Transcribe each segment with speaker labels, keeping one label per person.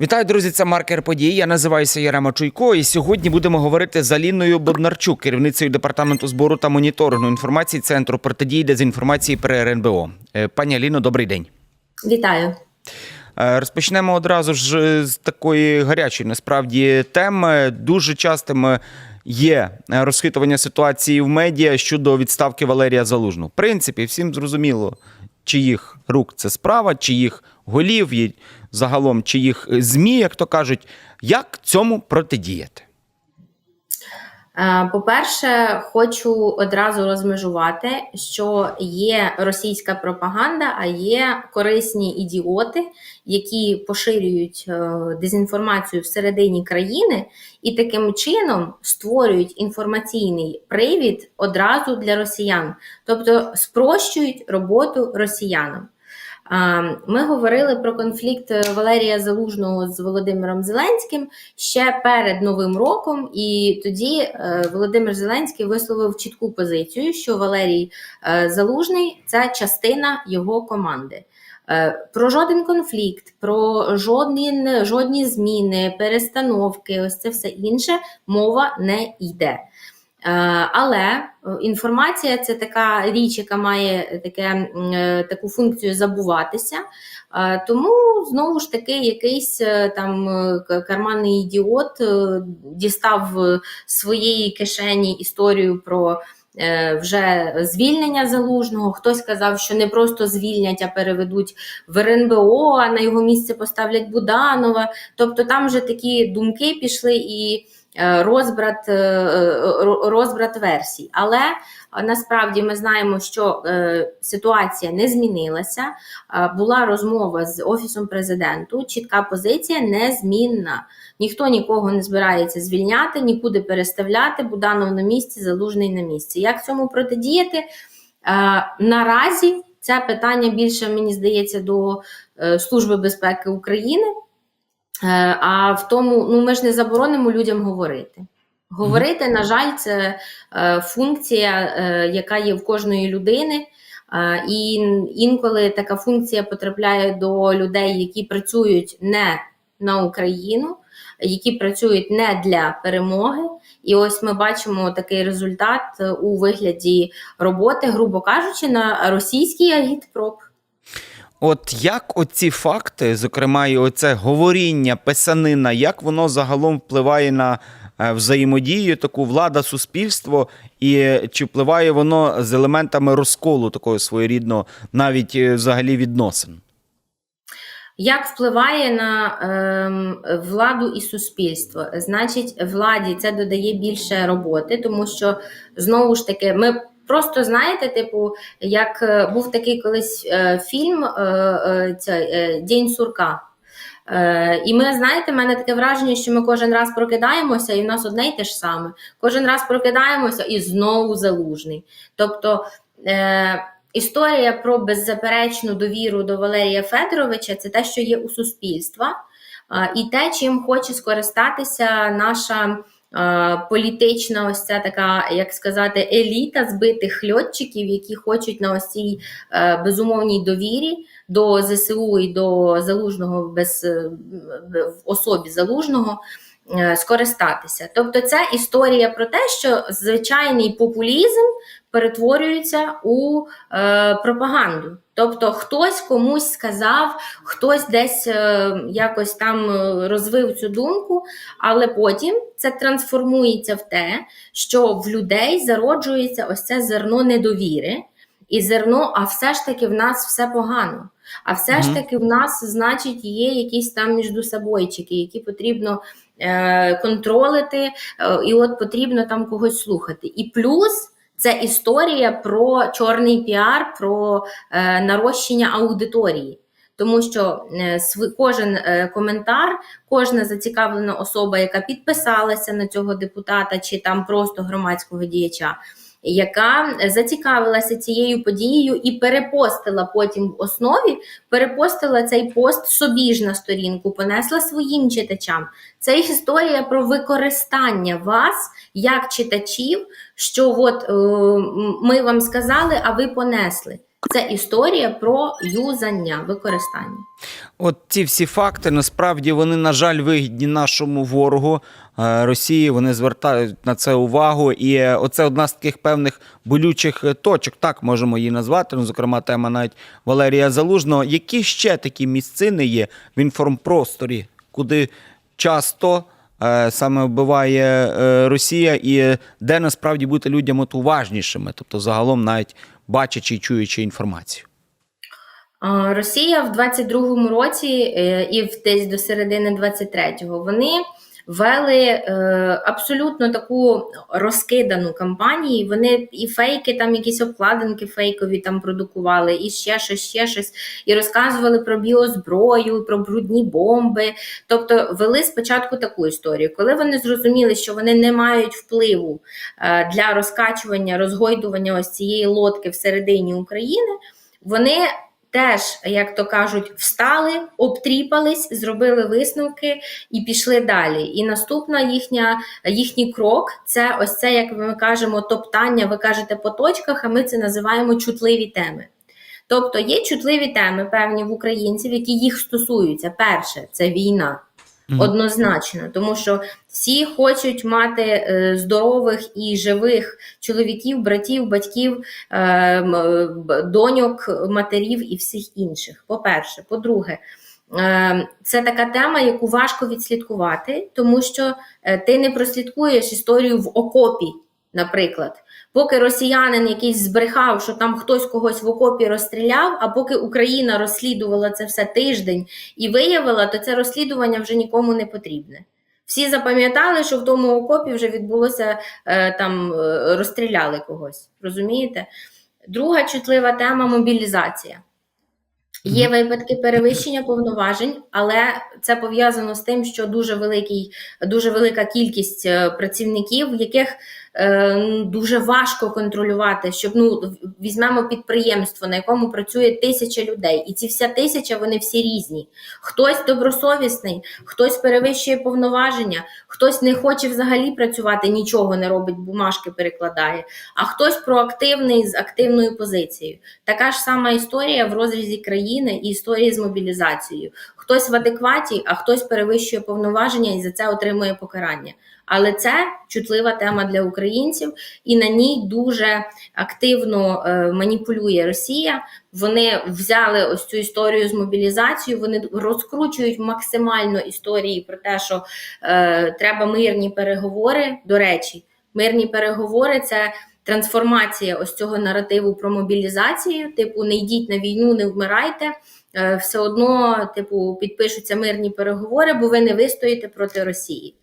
Speaker 1: Вітаю, друзі! Це маркер подій. Я називаюся Ярема Чуйко. І сьогодні будемо говорити з Аліною Боднарчук, керівницею департаменту збору та моніторингу інформації Центру протидії дезінформації при РНБО. Е, Пані Аліно, добрий день.
Speaker 2: Вітаю.
Speaker 1: Е, Розпочнемо одразу ж е, з такої гарячої насправді теми. Дуже частим є розхитування ситуації в медіа щодо відставки Валерія Залужного. В принципі, всім зрозуміло, чиїх рук це справа, чиїх голів, і загалом чиїх е, змі, як то кажуть, як цьому протидіяти.
Speaker 2: Е, По-перше, хочу одразу розмежувати, що є російська пропаганда, а є корисні ідіоти, які поширюють е, дезінформацію всередині країни і таким чином створюють інформаційний привід одразу для росіян, тобто спрощують роботу росіянам. Ми говорили про конфлікт Валерія Залужного з Володимиром Зеленським ще перед Новим роком, і тоді е, Володимир Зеленський висловив чітку позицію, що Валерій е, Залужний це частина його команди. Е, Про жоден конфлікт, про жодні, жодні зміни, перестановки, ось це все інше мова не йде. Е, Але е, інформація це така річ, яка має таке, е, таку функцію забуватися. Тому знову ж таки якийсь там карманний ідіот дістав з своєї кишені історію про. Вже звільнення залужного. Хтось казав, що не просто звільнять, а переведуть в РНБО, а на його місце поставлять Буданова. Тобто там вже такі думки пішли і розбрат, е, е, ро- розбрат версій. Але е, насправді ми знаємо, що е, ситуація не змінилася. Е, Була розмова з офісом президенту. Чітка позиція незмінна. Ніхто нікого не збирається звільняти, нікуди переставляти. Буданов на місці, залужний на місці. Як цьому протидіяти? Е, Наразі це питання більше мені здається до е, Служби безпеки України. Е, А в тому, ну ми ж не заборонимо людям говорити. Говорити, на жаль, це е, функція, е, яка є в кожної людини. І інколи така функція потрапляє до людей, які працюють не на Україну, які працюють не для перемоги. І ось ми бачимо такий результат у вигляді роботи, грубо кажучи, на російський агітпроп.
Speaker 1: От як оці факти, зокрема, і оце говоріння, писанина, як воно загалом впливає на е, взаємодію, таку влада, суспільство, і чи впливає воно з елементами розколу такого своєрідного, навіть е, взагалі відносин?
Speaker 2: Як впливає на ем, владу і суспільство? Значить, владі це додає більше роботи, тому що знову ж таки, ми просто знаєте, типу, як е, був такий колись е, фільм е, е, е, День сурка. Е, і ми знаєте, в мене таке враження, що ми кожен раз прокидаємося, і в нас одне й те ж саме. Кожен раз прокидаємося і знову залужний. Тобто е, історія про беззаперечну довіру до Валерія Федоровича це те, що є у суспільства, і те, чим хоче скористатися наша. Політична, ось ця така, як сказати, еліта збитих льотчиків, які хочуть на ось цій е, безумовній довірі до ЗСУ і до залужного без е, особі залужного е, скористатися. Тобто, це історія про те, що звичайний популізм перетворюється у пропаганду. Тобто хтось комусь сказав, хтось десь якось там розвив цю думку, але потім це трансформується в те, що в людей зароджується ось це зерно недовіри, і зерно, а все ж таки в нас все погано. А все ж таки в нас, значить, є якісь там міждусобойчики, які потрібно е, контролити, е, і от потрібно там когось слухати. І плюс це історія про чорний піар, про е, нарощення аудиторії. Тому що е, кожен е, коментар, кожна зацікавлена особа, яка підписалася на цього депутата чи там просто громадського діяча, яка зацікавилася цією подією і перепостила потім в основі, перепостила цей пост собі ж на сторінку, понесла своїм читачам. Це історія про використання вас як читачів, що от е, ми вам сказали, а ви понесли. Це історія про юзання, використання.
Speaker 1: От ці всі факти насправді вони, на жаль, вигідні нашому ворогу е, Росії. Вони звертають на це увагу. І е, оце одна з таких певних болючих е, точок, так можемо її назвати. Ну, зокрема, тема навіть Валерія Залужного. Які ще такі місцини є в інформпросторі, куди часто саме вбиває Росія, і де насправді бути людям от уважнішими, тобто загалом навіть бачачи і чуючи інформацію.
Speaker 2: Росія в 22-му році е, і в десь до середини 23-го вони вели е, абсолютно таку розкидану кампанію. Вони і фейки, там якісь обкладинки фейкові там продукували, і ще щось, ще щось, і розказували про біозброю, про брудні бомби. Тобто вели спочатку таку історію. Коли вони зрозуміли, що вони не мають впливу е, для розкачування, розгойдування ось цієї лодки всередині України, вони теж, як то кажуть, встали, обтріпались, зробили висновки і пішли далі. І наступна їхня, їхній крок це ось це, як ми кажемо, топтання. Ви кажете по точках, а ми це називаємо чутливі теми. Тобто є чутливі теми певні в українців, які їх стосуються. Перше це війна. Однозначно, тому що всі хочуть мати е, здорових і живих чоловіків, братів, батьків, е, е, доньок, матерів і всіх інших. По-перше, по-друге, це така тема, яку важко відслідкувати, тому що ти не прослідкуєш історію в окопі, наприклад. Поки росіянин якийсь збрехав, що там хтось когось в окопі розстріляв, а поки Україна розслідувала це все тиждень і виявила, то це розслідування вже нікому не потрібне. Всі запам'ятали, що в тому окопі вже відбулося е, там е, розстріляли когось. Розумієте? Друга чутлива тема мобілізація. Є випадки перевищення повноважень, але це пов'язано з тим, що дуже великий, дуже велика кількість е, працівників, яких е, дуже важко контролювати. Щоб ну візьмемо підприємство, на якому працює тисяча людей, і ці вся тисяча вони всі різні. Хтось добросовісний, хтось перевищує повноваження, хтось не хоче взагалі працювати, нічого не робить, бумажки перекладає, а хтось проактивний з активною позицією. Така ж сама історія в розрізі країни і історії з мобілізацією. Хтось в адекваті, а хтось перевищує повноваження і за це отримує покарання. Але це чутлива тема для українців, і на ній дуже активно е, маніпулює Росія. Вони взяли ось цю історію з мобілізацією. Вони розкручують максимально історії про те, що е, треба мирні переговори. До речі, мирні переговори це трансформація ось цього наративу про мобілізацію. Типу, не йдіть на війну, не вмирайте. Е, все одно, типу, підпишуться мирні переговори, бо ви не вистоїте проти Росії.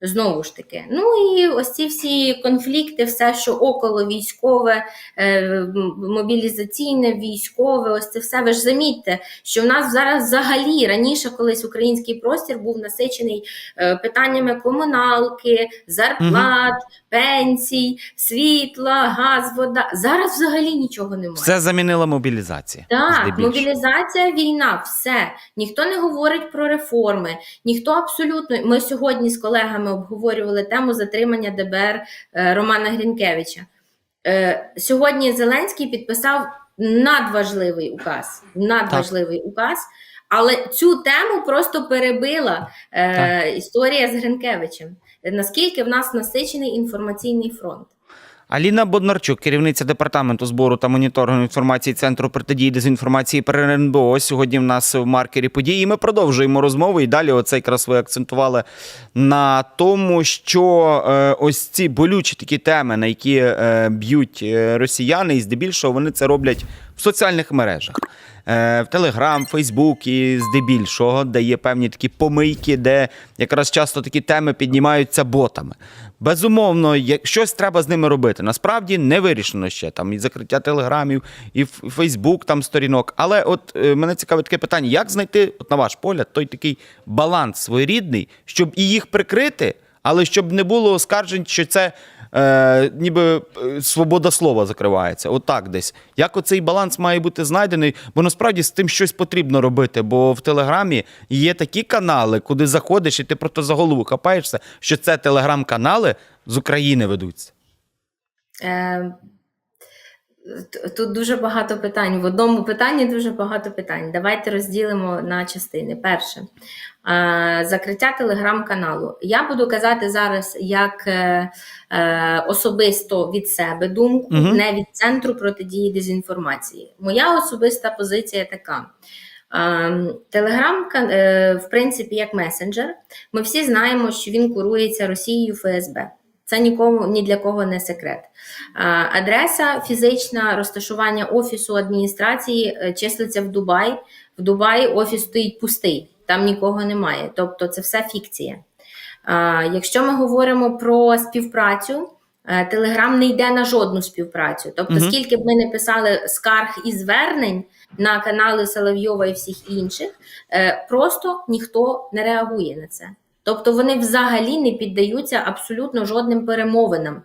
Speaker 2: Знову ж таки, ну і ось ці всі конфлікти, все, що около військове, е, мобілізаційне, військове, ось це все. Ви ж замітьте, що в нас зараз взагалі раніше колись український простір був насичений е, питаннями комуналки, зарплат, пенсій, світла, газ, вода. Зараз взагалі нічого немає.
Speaker 1: Все замінила мобілізація.
Speaker 2: Так, мобілізація, війна, все. Ніхто не говорить про реформи. Ніхто абсолютно. Ми сьогодні з колегами обговорювали тему затримання ДБР е, Романа Грінкевича. Е, сьогодні Зеленський підписав надважливий указ. Надважливий указ. Але цю тему просто перебила е, історія з Гринкевичем. Наскільки в нас насичений інформаційний фронт?
Speaker 1: Аліна Боднарчук, керівниця департаменту збору та моніторингу інформації Центру протидії дезінформації при РНБО. Сьогодні в нас в маркері події. Ми продовжуємо розмову. І далі, оце якраз ви акцентували на тому, що е, ось ці болючі такі теми, на які е, б'ють е, росіяни, і здебільшого вони це роблять в соціальних мережах. Е, В Телеграм, Фейсбук і здебільшого, де є певні такі помийки, де якраз часто такі теми піднімаються ботами. Безумовно, як щось треба з ними робити. Насправді не вирішено ще там і закриття телеграмів, і Фейсбук там сторінок. Але от е, мене цікавить таке питання: як знайти, от на ваш погляд, той такий баланс своєрідний, щоб і їх прикрити, але щоб не було оскаржень, що це е, ніби е, свобода слова закривається. Отак десь. Як оцей баланс має бути знайдений? Бо насправді з тим щось потрібно робити. Бо в Телеграмі є такі канали, куди заходиш, і ти просто за голову хапаєшся, що це телеграм-канали з України ведуться.
Speaker 2: Е, Тут дуже багато питань. В одному питанні дуже багато питань. Давайте розділимо на частини. Перше, закриття телеграм-каналу. Я буду казати зараз як е, е, особисто від себе думку,
Speaker 1: Мгм.
Speaker 2: не від центру протидії дезінформації. Моя особиста позиція така. Телеграм, е, в принципі, як месенджер. Ми всі знаємо, що він курується Росією ФСБ. Це нікому ні для кого не секрет. Адреса фізична розташування офісу адміністрації числиться в Дубай. В Дубаї офіс стоїть пустий, там нікого немає. Тобто це все фікція. Якщо ми говоримо про співпрацю, Телеграм не йде на жодну співпрацю. Тобто,
Speaker 1: Мгм.
Speaker 2: скільки б ми не писали скарг і звернень на канали Соловйова і всіх інших, е, просто ніхто не реагує на це. Тобто вони взагалі не піддаються абсолютно жодним перемовинам.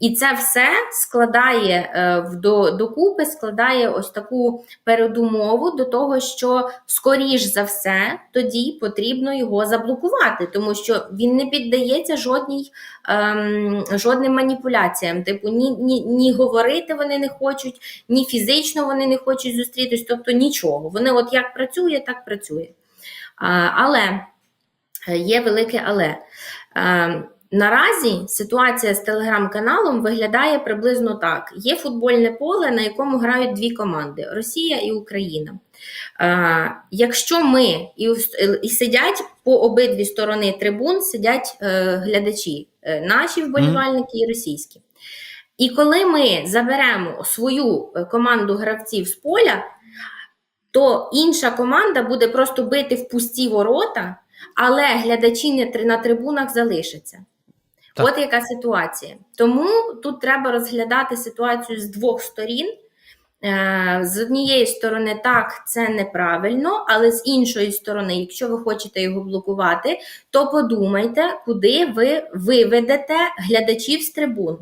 Speaker 2: І це все складає е, до, докупи, складає ось таку передумову до того, що скоріш за все тоді потрібно його заблокувати, тому що він не піддається жодній ем, жодним маніпуляціям. Типу, ні, ні, ні говорити вони не хочуть, ні фізично вони не хочуть зустрітись, тобто нічого. Вони от як працює, так працює. А, але е, є велике але. Е, Наразі ситуація з телеграм-каналом виглядає приблизно так: є футбольне поле, на якому грають дві команди Росія і Україна. Е, якщо ми і, і сидять по обидві сторони трибун, сидять е, глядачі, е, наші вболівальники і російські. І коли ми заберемо свою команду гравців з поля, то інша команда буде просто бити в пусті ворота, але глядачі на трибунах залишаться.
Speaker 1: Так.
Speaker 2: От яка ситуація. Тому тут треба розглядати ситуацію з двох сторін. Е, З однієї сторони, так, це неправильно, але з іншої сторони, якщо ви хочете його блокувати, то подумайте, куди ви виведете глядачів з трибун.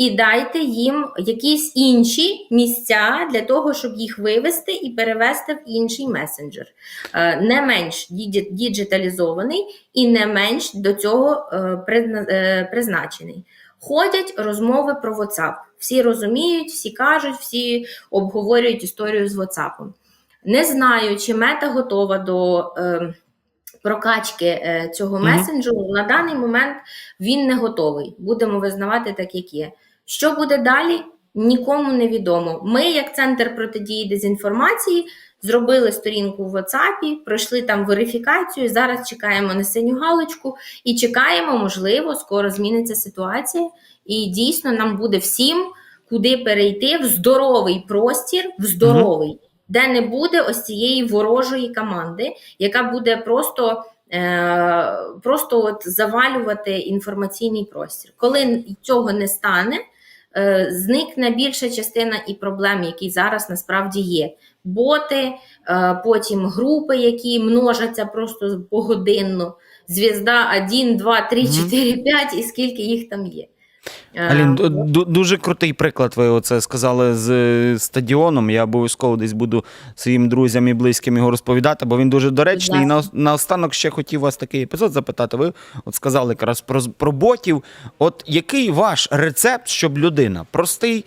Speaker 2: І дайте їм якісь інші місця для того, щоб їх вивести і перевести в інший месенджер. Е, Не менш діджиталізований і не менш до цього е, е, призначений. Ходять розмови про WhatsApp. Всі розуміють, всі кажуть, всі обговорюють історію з WhatsApp. Не знаю, чи мета готова до прокачки цього месенджеру. На даний момент він не готовий. Будемо визнавати так, як є. Що буде далі? Нікому не відомо. Ми, як центр протидії дезінформації, зробили сторінку в WhatsApp, пройшли там верифікацію. Зараз чекаємо на синю галочку і чекаємо, можливо, скоро зміниться ситуація. І дійсно нам буде всім куди перейти в здоровий простір, в здоровий, де не буде ось цієї ворожої команди, яка буде просто. Е, просто от завалювати інформаційний простір. Коли цього не стане, е, зникне більша частина і проблем, які зараз насправді є. Боти, е, потім групи, які множаться просто погодинно. Звізда 1, 2, 3,
Speaker 1: Мгм.
Speaker 2: 4, 5 і скільки їх там є. Е,
Speaker 1: Алін, ду- ду- дуже крутий приклад. Ви оце сказали з стадіоном. Я обов'язково десь буду своїм друзям і близьким його розповідати, бо він дуже доречний. І на, наостанок ще хотів вас такий епізод запитати. Ви от сказали якраз про, про ботів. От який ваш рецепт, щоб людина, простий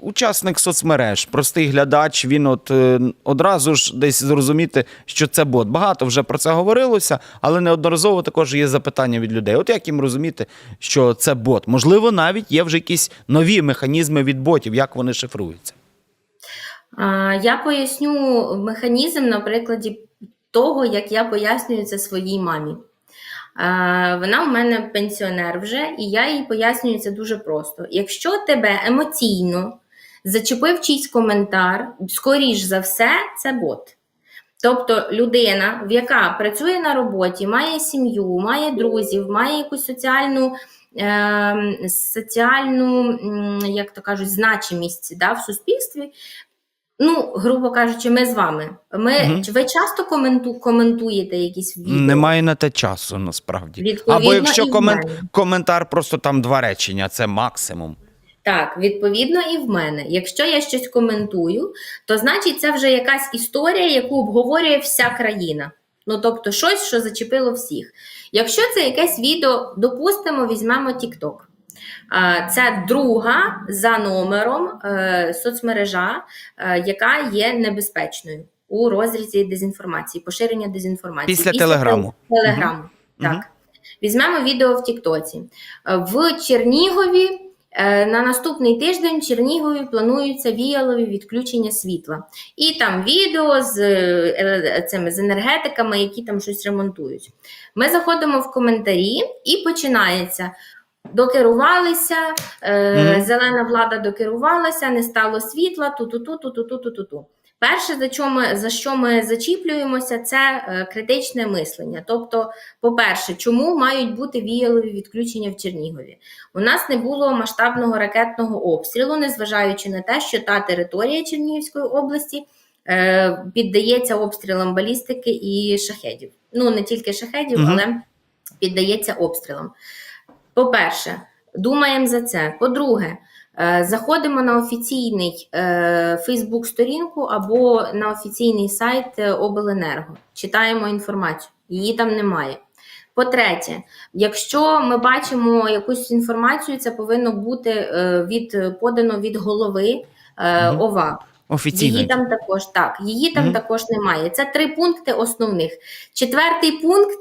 Speaker 1: учасник соцмереж, простий глядач, він от е, одразу ж десь зрозуміти, що це бот. Багато вже про це говорилося, але неодноразово також є запитання від людей. От як їм розуміти, що це бот? Можливо, навіть є вже якісь нові механізми від ботів, як вони шифруються.
Speaker 2: Я поясню механізм на прикладі того, як я пояснюю це своїй мамі. Вона у мене пенсіонер вже, і я їй пояснюю це дуже просто. Якщо тебе емоційно зачепив чийсь коментар, скоріш за все, це бот. Тобто людина, в яка працює на роботі, має сім'ю, має друзів, має якусь соціальну, е, соціальну як то кажуть, значимість да, в суспільстві. Ну, грубо кажучи, ми з вами. Ми, чи Ви часто коменту, коментуєте якісь відео?
Speaker 1: Немає на те часу, насправді.
Speaker 2: Відповідно,
Speaker 1: Або якщо комен... коментар, просто там два речення, це максимум.
Speaker 2: Так, відповідно, і в мене. Якщо я щось коментую, то значить це вже якась історія, яку обговорює вся країна. Ну тобто, щось, що зачепило всіх. Якщо це якесь відео, допустимо, візьмемо TikTok. Це друга за номером е, соцмережа, е, яка є небезпечною у розрізі дезінформації, поширення дезінформації.
Speaker 1: Після Телеграму.
Speaker 2: Тел- Телеграму. Так.
Speaker 1: Мгм.
Speaker 2: Візьмемо відео в Тіктоці. В Чернігові на наступний тиждень в Чернігові плануються віялові відключення світла. І там відео з, е, цими, з енергетиками, які там щось ремонтують. Ми заходимо в коментарі і починається. Докерувалися, е,
Speaker 1: Мгм.
Speaker 2: зелена влада докерувалася, не стало світла, ту-ту-ту, ту-ту-ту, ту-ту-ту. Перше, за що ми, за що ми зачіплюємося, це е, критичне мислення. Тобто, по-перше, чому мають бути віялові відключення в Чернігові? У нас не було масштабного ракетного обстрілу, незважаючи на те, що та територія Чернігівської області е, піддається обстрілам балістики і шахедів. Ну, не тільки шахедів,
Speaker 1: Мгм.
Speaker 2: але піддається обстрілам. По-перше, думаємо за це. По-друге, заходимо на офіційний е, Фейсбук-сторінку або на офіційний сайт е, Обленерго. Читаємо інформацію. Її там немає. По-третє, якщо ми бачимо якусь інформацію, це повинно бути е, від подано від голови е, ОВА.
Speaker 1: Офіційно.
Speaker 2: Її там також так, її там
Speaker 1: Мгм.
Speaker 2: також немає. Це три пункти основних. Четвертий пункт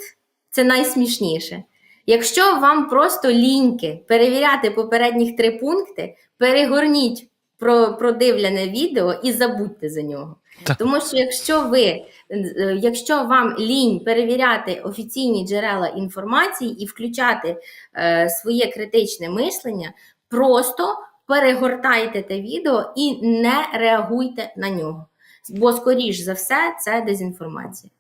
Speaker 2: це найсмішніше. Якщо вам просто ліньки перевіряти попередніх три пункти, перегорніть про продивлене відео і забудьте за нього.
Speaker 1: Так.
Speaker 2: Тому що якщо ви, е, якщо вам лінь перевіряти офіційні джерела інформації і включати е, своє критичне мислення, просто перегортайте те відео і не реагуйте на нього. Бо, скоріш за все, це дезінформація.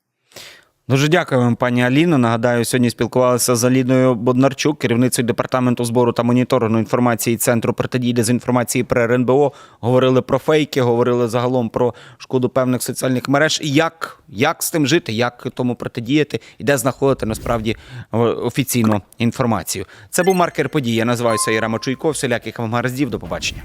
Speaker 1: Дуже дякую вам, пані Аліно. Нагадаю, сьогодні спілкувалися з Аліною Боднарчук, керівницею департаменту збору та моніторингу інформації Центру протидії дезінформації при РНБО. Говорили про фейки, говорили загалом про шкоду певних соціальних мереж. І як, як з тим жити, як тому протидіяти і де знаходити насправді е, офіційну інформацію. Це був маркер події. Я називаюся Єрема Чуйко. Всіляких вам гараздів. До побачення.